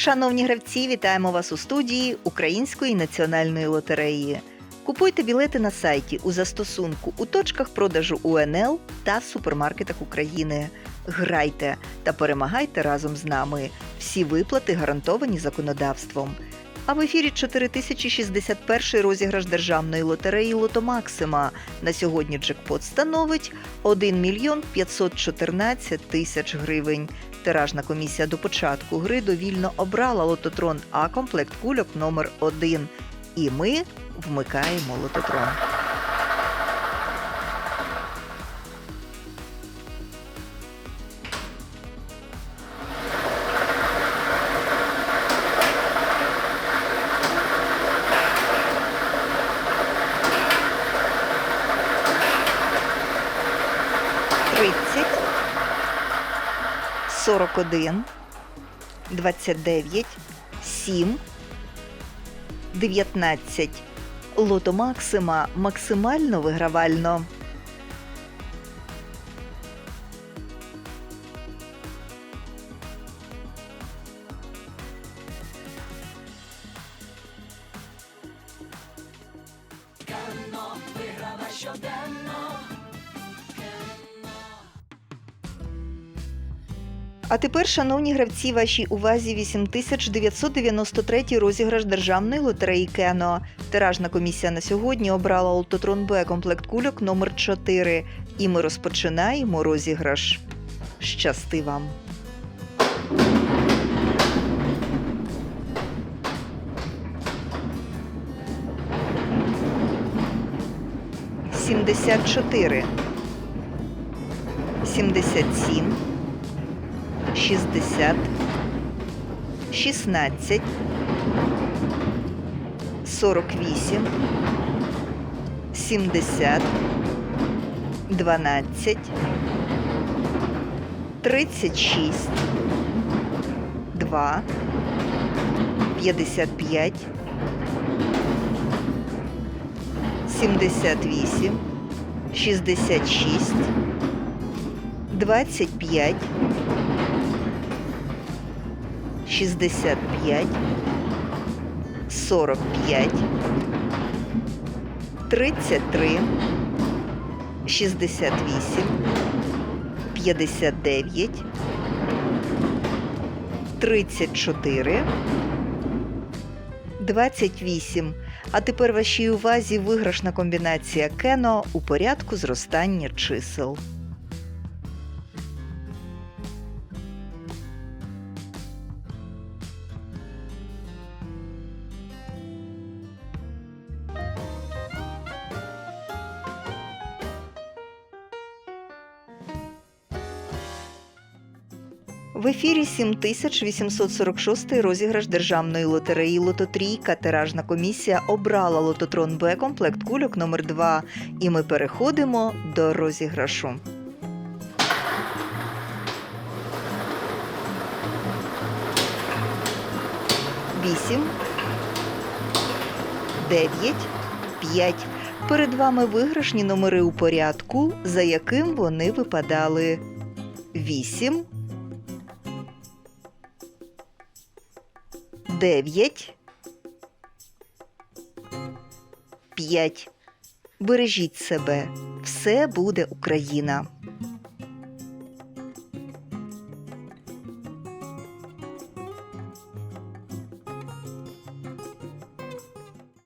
Шановні гравці, вітаємо вас у студії Української національної лотереї. Купуйте білети на сайті у застосунку у точках продажу УНЛ та супермаркетах України. Грайте та перемагайте разом з нами. Всі виплати гарантовані законодавством. А в ефірі 4061 розіграш державної лотереї Лото Максима. На сьогодні джекпот становить 1 мільйон 514 тисяч гривень. Тиражна комісія до початку гри довільно обрала лототрон А комплект кульок номер 1 І ми вмикаємо лототрон. Тридцять, сорок один, двадцять дев'ять, сім, дев'ятнадцять. Лото Максима максимально вигравально. А тепер, шановні гравці, вашій увазі 8993 розіграш державної лотереї Кено. Тиражна комісія на сьогодні обрала Лототрон Б комплект кульок номер 4 І ми розпочинаємо розіграш. Щасти вам! Сімдесят чотири, сімдесят сім, 60, 16, 48, 70, 12, 36, 2, 55, 78, 66, 25, 65, 45, 33, 68, 59, 34, 28. А тепер вашій увазі виграшна комбінація Кено у порядку зростання чисел. В ефірі 7846 розіграш державної лотереї Лототрійка. Тиражна комісія обрала лототрон Б комплект кульок номер 2 І ми переходимо до розіграшу. Вісім, дев'ять, п'ять. Перед вами виграшні номери у порядку, за яким вони випадали. Вісім. Дев'ять, п'ять. Бережіть себе. Все буде Україна.